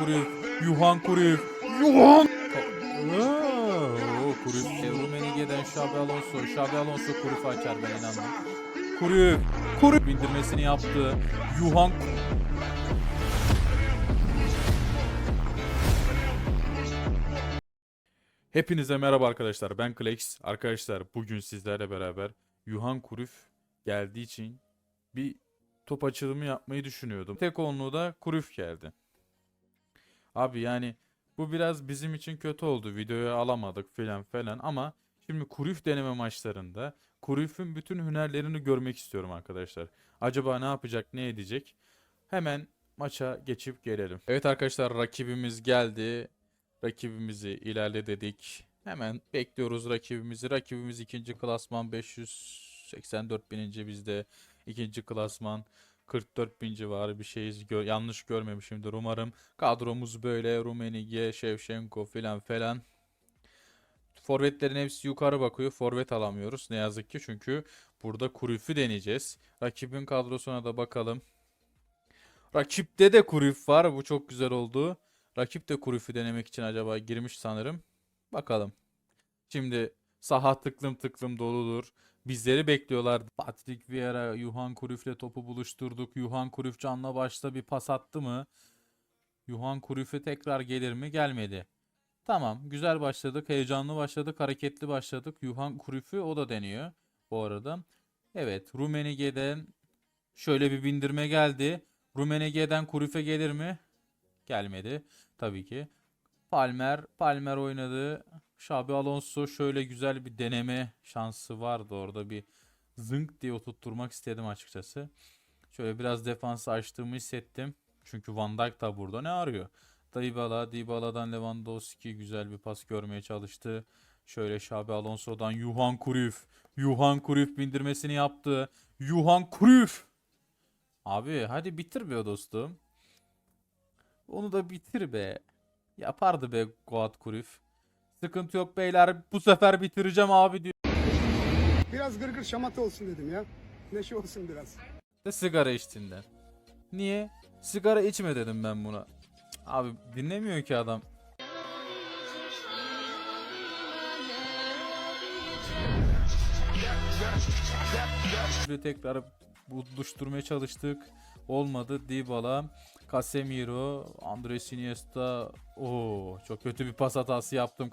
Johan Cruyff, Johan Oo, Cruyff, e, Rummenigge'den Xabi Alonso, Xabi Alonso Cruyff'u açar ben inanmam. Cruyff, Cruyff bindirmesini yaptı. Johan Hepinize merhaba arkadaşlar. Ben Klex. Arkadaşlar bugün sizlerle beraber Johan Cruyff geldiği için bir top açılımı yapmayı düşünüyordum. Tek onluğu da Cruyff geldi. Abi yani bu biraz bizim için kötü oldu. Videoya alamadık filan falan ama şimdi Cruyff deneme maçlarında Cruyff'ün bütün hünerlerini görmek istiyorum arkadaşlar. Acaba ne yapacak, ne edecek? Hemen maça geçip gelelim. Evet arkadaşlar rakibimiz geldi. Rakibimizi ilerle dedik. Hemen bekliyoruz rakibimizi. Rakibimiz ikinci klasman 584 bininci bizde. ikinci klasman 44 bin civarı bir şeyiz. Gö- yanlış görmemişimdir umarım. Kadromuz böyle. Rumenige, Shevchenko filan falan. Forvetlerin hepsi yukarı bakıyor. Forvet alamıyoruz ne yazık ki. Çünkü burada Cruyff'ü deneyeceğiz. Rakibin kadrosuna da bakalım. Rakipte de Cruyff var. Bu çok güzel oldu. Rakip de Cruyff'ü denemek için acaba girmiş sanırım. Bakalım. Şimdi saha tıklım tıklım doludur. Bizleri bekliyorlar. Patrick Vieira, Johan Cruyff'le topu buluşturduk. Johan Cruyff canla başta bir pas attı mı? Johan Cruyff'e tekrar gelir mi? Gelmedi. Tamam, güzel başladık. Heyecanlı başladık. Hareketli başladık. Johan Cruyff'ü o da deniyor bu arada. Evet, Rummenigge'den şöyle bir bindirme geldi. Rummenigge'den Cruyff'e gelir mi? Gelmedi tabii ki. Palmer, Palmer oynadı. Xabi Alonso şöyle güzel bir deneme şansı vardı orada bir zınk diye oturtturmak istedim açıkçası. Şöyle biraz defansı açtığımı hissettim. Çünkü Van Dijk da burada ne arıyor? Dybala, Dybala'dan Lewandowski güzel bir pas görmeye çalıştı. Şöyle Xabi Alonso'dan Johan Cruyff. Johan Cruyff bindirmesini yaptı. Johan Cruyff. Abi hadi bitir be dostum. Onu da bitir be. Yapardı be Goat Cruyff. Sıkıntı yok beyler. Bu sefer bitireceğim abi diyor. Biraz gırgır şamata olsun dedim ya. Neşe olsun biraz. De sigara içtiğinden. Niye? Sigara içme dedim ben buna. Cık, Abi dinlemiyor ki adam. Tekrar buluşturmaya çalıştık. Olmadı. Dybala, Casemiro, Andres Iniesta. Oo, çok kötü bir pas hatası yaptım.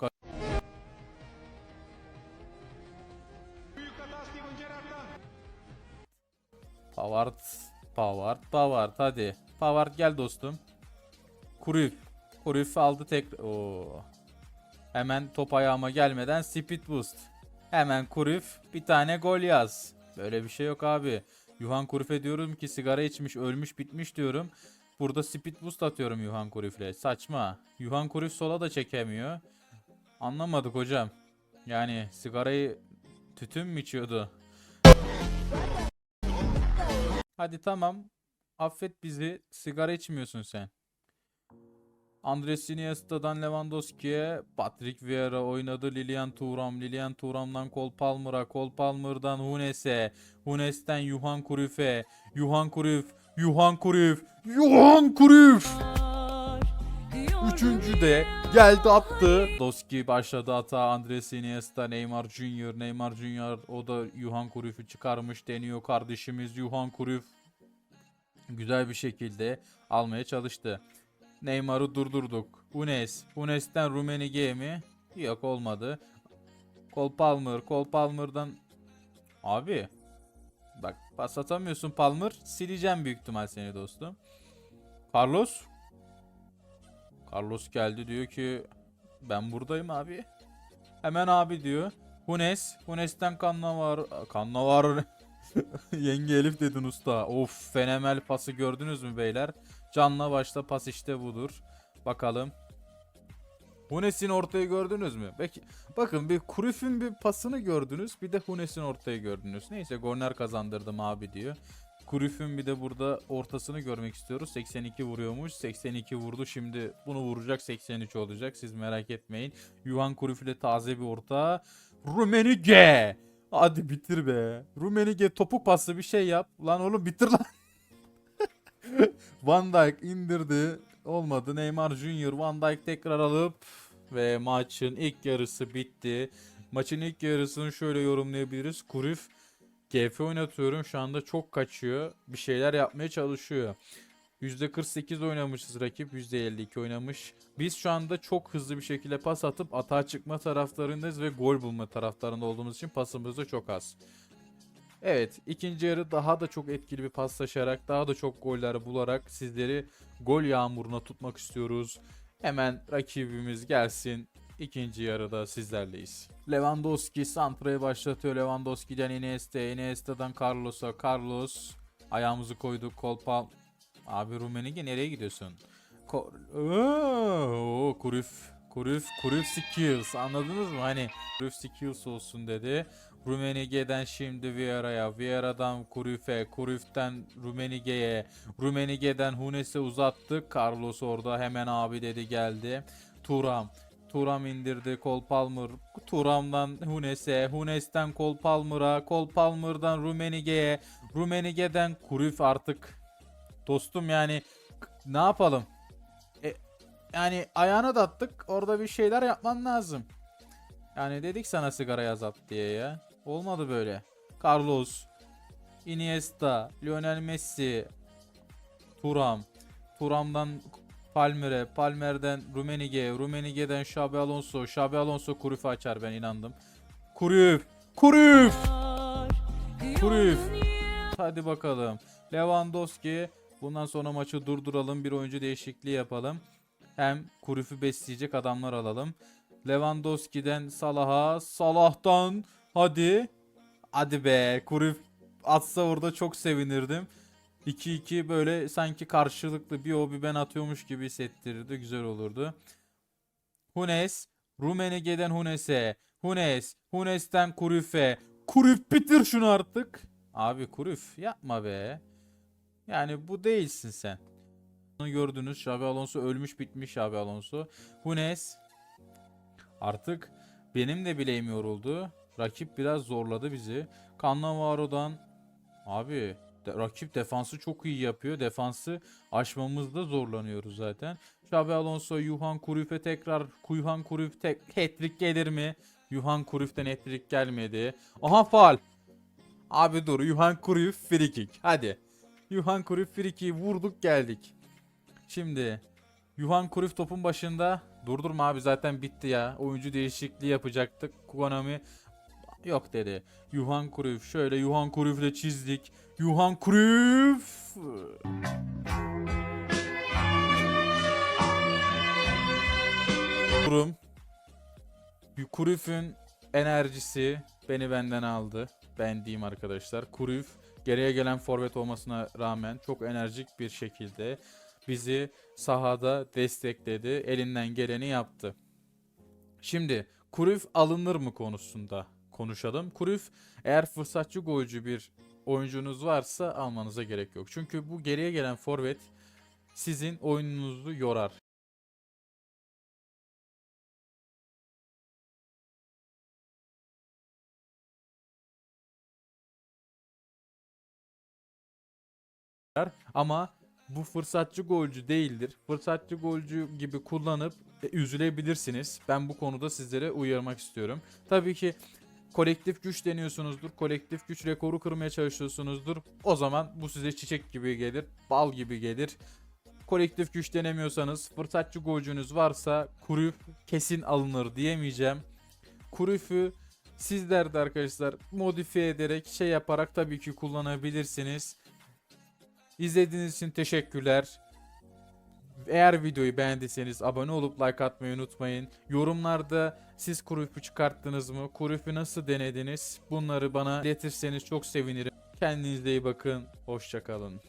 Pavard, Pavard, Pavard hadi. Pavard gel dostum. Cruyff. Cruyff aldı tek. Oo. Hemen top ayağıma gelmeden speed boost. Hemen Cruyff bir tane gol yaz. Böyle bir şey yok abi. Johan Cruyff'e diyorum ki sigara içmiş, ölmüş, bitmiş diyorum. Burada speed boost atıyorum Johan Cruyff'le. Saçma. Johan Cruyff sola da çekemiyor. Anlamadık hocam. Yani sigarayı tütün mü içiyordu? Hadi tamam. Affet bizi. Sigara içmiyorsun sen. Andres Iniesta'dan Lewandowski'ye Patrick Vieira oynadı. Lilian Thuram. Lilian Thuram'dan Cole Palmer'a. Cole Palmer'dan Hunes'e. Hunes'ten Johan Cruyff'e. Johan Cruyff. Johan Cruyff. Johan Cruyff. Üçüncü de geldi attı. Doski başladı hata. Andres Iniesta, Neymar Junior. Neymar Junior o da Johan Cruyff'u çıkarmış deniyor kardeşimiz. Johan Cruyff güzel bir şekilde almaya çalıştı. Neymar'ı durdurduk. Hunes. Hunes'ten Rummenigge mi? Yok olmadı. Cole Palmer. Cole Palmer'dan Abi bak pas atamıyorsun Palmer. Sileceğim büyük ihtimal seni dostum. Carlos. Carlos geldi diyor ki ben buradayım abi. Hemen abi diyor. Hunes. Hunes'ten Kannavar. Kannavar. Yenge Elif dedin usta. Of fenemel pası gördünüz mü beyler? Canla başla pas işte budur. Bakalım. Hunes'in ortayı gördünüz mü? Peki, bakın bir Cruyff'ün bir pasını gördünüz. Bir de Hunes'in ortayı gördünüz. Neyse korner kazandırdım abi diyor. Cruyff'ün bir de burada ortasını görmek istiyoruz. 82 vuruyormuş. 82 vurdu. Şimdi bunu vuracak 83 olacak. Siz merak etmeyin. Johan Cruyff ile taze bir orta. Rummenigge. Hadi bitir be. Rummenigge topuk paslı bir şey yap. Lan oğlum bitir lan. Van Dijk indirdi. Olmadı. Neymar Junior Van Dijk tekrar alıp ve maçın ilk yarısı bitti. Maçın ilk yarısını şöyle yorumlayabiliriz. Kurif GF oynatıyorum. Şu anda çok kaçıyor. Bir şeyler yapmaya çalışıyor. %48 oynamışız rakip. %52 oynamış. Biz şu anda çok hızlı bir şekilde pas atıp atağa çıkma taraftarındayız ve gol bulma taraftarında olduğumuz için pasımız da çok az. Evet ikinci yarı daha da çok etkili bir paslaşarak daha da çok goller bularak sizleri gol yağmuruna tutmak istiyoruz. Hemen rakibimiz gelsin. İkinci yarıda sizlerleyiz. Lewandowski Santra'yı başlatıyor. Lewandowski'den Iniesta, Iniesta'dan Carlos'a. Carlos ayağımızı koyduk. Kolpa. Abi Rumenigi nereye gidiyorsun? Ko Oo, Kurif. Kurif, Kurif skills anladınız mı? Hani Kurif skills olsun dedi. Rumenige'den şimdi Vieira'ya, Vieira'dan Kurif'e, Kurif'ten Rumenige'ye, Rumenige'den Hunes'e uzattık. Carlos orada hemen abi dedi geldi. Turam, Turam indirdi Cole Palmer. Turam'dan Hunes'e, Hunes'ten Cole Palmer'a, Cole Palmer'dan Rumenige'ye, Rumenige'den Kurif artık. Dostum yani ne yapalım? E, yani ayağına da attık. Orada bir şeyler yapman lazım. Yani dedik sana sigara azalt diye ya. Olmadı böyle. Carlos, Iniesta, Lionel Messi, Turam, Turam'dan Palmer'e, Palmer'den Rumenige, Rumenige'den Xabi Alonso, Xabi Alonso Kuruf'u açar ben inandım. Kuruf, Kuruf, Kuruf. Hadi bakalım. Lewandowski. Bundan sonra maçı durduralım. Bir oyuncu değişikliği yapalım. Hem Kuruf'u besleyecek adamlar alalım. Lewandowski'den Salah'a, Salah'tan hadi. Hadi be. Kuruf atsa orada çok sevinirdim. 2-2 böyle sanki karşılıklı bir o bir ben atıyormuş gibi hissettirirdi. Güzel olurdu. Hunes. Rumenige'den Hunes'e. Hunes. Hunes'ten Kuruf'e. Kuruf bitir şunu artık. Abi Kuruf yapma be. Yani bu değilsin sen. Bunu gördünüz. Xabi Alonso ölmüş bitmiş Xabi Alonso. Hunes. Artık benim de bileğim yoruldu. Rakip biraz zorladı bizi. Cannavaro'dan abi de- rakip defansı çok iyi yapıyor. Defansı aşmamızda zorlanıyoruz zaten. Xabi Alonso, Yuhan Cruyff'e tekrar Yuhan Cruyff tek hat-trick gelir mi? Yuhan Cruyff'ten hat-trick gelmedi. Aha faal. Abi dur. Yuhan Cruyff free kick. Hadi. Yuhan Cruyff free kick'i vurduk geldik. Şimdi Yuhan Cruyff topun başında. Durdurma abi zaten bitti ya. Oyuncu değişikliği yapacaktık. Konami yok dedi. Yuhan Cruyff şöyle Yuhan Cruyff'le çizdik. Yuhan Cruyff. Durum. Cruyff'ün enerjisi beni benden aldı. Ben diyeyim arkadaşlar. Cruyff geriye gelen forvet olmasına rağmen çok enerjik bir şekilde bizi sahada destekledi. Elinden geleni yaptı. Şimdi Cruyff alınır mı konusunda konuşalım. Cruyff eğer fırsatçı golcü bir oyuncunuz varsa almanıza gerek yok. Çünkü bu geriye gelen forvet sizin oyununuzu yorar. Ama bu fırsatçı golcü değildir. Fırsatçı golcü gibi kullanıp e, üzülebilirsiniz. Ben bu konuda sizlere uyarmak istiyorum. Tabii ki kolektif güç deniyorsunuzdur. Kolektif güç rekoru kırmaya çalışıyorsunuzdur. O zaman bu size çiçek gibi gelir, bal gibi gelir. Kolektif güç denemiyorsanız, fırsatçı golcünüz varsa Kuruf kesin alınır diyemeyeceğim. Kuruf'u sizler de arkadaşlar modifiye ederek şey yaparak tabii ki kullanabilirsiniz. İzlediğiniz için teşekkürler. Eğer videoyu beğendiyseniz abone olup like atmayı unutmayın. Yorumlarda siz Kuruf'u çıkarttınız mı? Kuruf'u nasıl denediniz? Bunları bana iletirseniz çok sevinirim. Kendinize iyi bakın. Hoşçakalın.